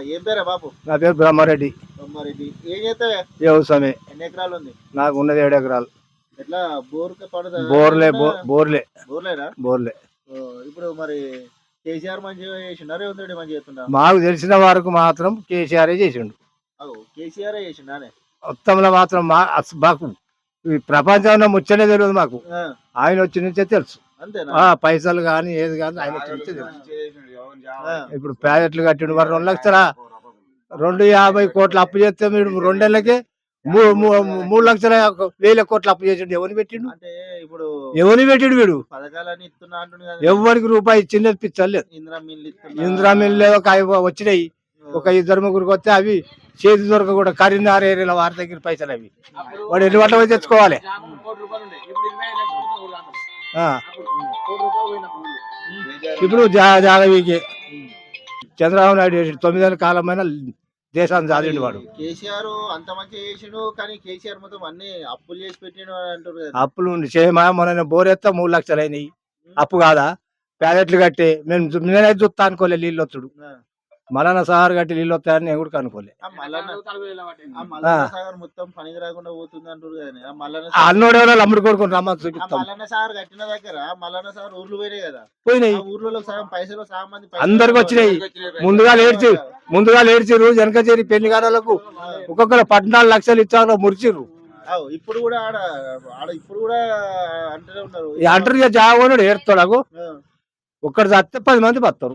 ఏం పేరా బాపు నా పేరు బ్రహ్మారెడ్డి. బొమ్మారెడ్డి ఏం చేస్తావే? వ్యవసాయమే ఎన్ని ఎకరాలు ఉంది? నాకు ఉన్నది ఏడు ఎకరాలు. ఎట్లా? బోర్ పడదా బోర్లే బో- బోర్లే. బోర్లేనా? బోర్లే. ఓ, ఇప్పుడు మరి కేసీఆర్ మంచిగా చేసిండా? రేవంత్ రెడ్డి మంచిగా చేస్తుండా? మాకు తెలిసిన వరకు మాత్రం కేసీఆర్ చేసిండు. అవు కేసీఆర్ చేసిండానే మొత్తంలో మాత్రం మా అస- మాకు ఈ ప్రపంచంలో ముచ్చనే తెలియదు మాకు. ఆ, ఆయన వచ్చి నుంచే తెలుసు. అంతేనా? ఆ పైసలు కానీ ఏది కానీ ఆయన వచ్చి నుంచే తెలుసు. ఇప్పుడు ప్యాకెట్లు కట్టిండు. మరి రెండు లక్షల రెండు యాభై కోట్లు అప్పు చేస్తే మీరు రెండేళ్ళకే మూడు లక్షల వేల కోట్లు అప్పు చేసిండు. ఎవరిని పెట్టిండు? అంటే ఇప్పుడు ఎవరిని పెట్టిండు వీడు? ఎవరికి రూపాయి ఇచ్చింది పిచ్చలేదు ఇందిరా మిల్లు ఇస్తున్నా. ఇందిరా మిల్లు ఒక ఐదు వచ్చినాయి. ఒక ఇద్దరు ముగ్గురికి వస్తే అవి చేతి దొరక కూడా కరీంనగర్ ఏరియాలో వారి దగ్గర పైసలు అవి. వాడు ఎన్ని గంటల పోయి తెచ్చుకోవాలి? ఆ, ఇప్పుడు జా- జాగవికి చంద్రబాబు నాయుడు చేసిండు తొమ్మిదేళ్ళ కాలమైన దేశాన్ని సాధిండు వాడు. కేసీఆర్ అంత మంచిగా చేసిండు కానీ కేసీఆర్ మొత్తం అన్ని అప్పులు చేసి పెట్టిండు అంటారు అప్పులు చేయమా? మొన్న బోరెత్తా మూడు లక్షలు అయినాయి అప్పు కాదా? ప్యాకెట్లు కట్టి మేము నేనే చూస్తా అనుకోలే నీళ్ళు వచ్చుడు. మలన సహారు కట్టి నీళ్ళు వస్తాయని నేను కూడా సాగర్- అన్నోడు ఎవరో అమ్ముడు కొడుకుని రమ్మని చూపిస్తాం. పోయినాయి కదా. పోయినాయి. ఆ ఊర్లలో సగం పైసలు సగం మంది పైసలు అందరికి వచ్చినాయి. ముందుగా లేడ్చి ముందుగా లేడ్చిర్రు వెనక చేరి పెళ్ళి గారాలకు ఒక్కొక్కరు పద్నాలుగు లక్షలు ఇచ్చారు మురిచిర్రు ఇప్పుడు కూడా ఆడ ఆడ ఇప్పుడు కూడా అంటూనే ఉన్నారు. ఈ అంటారు ఇక జాగోనుడు ఏడుతాడు ఆ, ఒక్కడు చస్తే పది మంది బతారు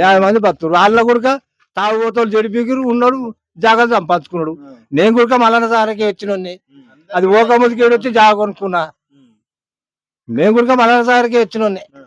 యాభై మంది బతారు వాళ్ళ కూడా తాగుబోతలు జడిపిగిరు ఉన్నాడు జాగ్రత్త సంపాదించుకున్నాడు. నేను కూడా మలన సారకి వచ్చినోన్ని ఉమ్, అది ఓక ముందుకి వచ్చి జాగ కొనుక్కున్నా. మేము కూడా మలన సారకి వచ్చినోన్ని ఆ.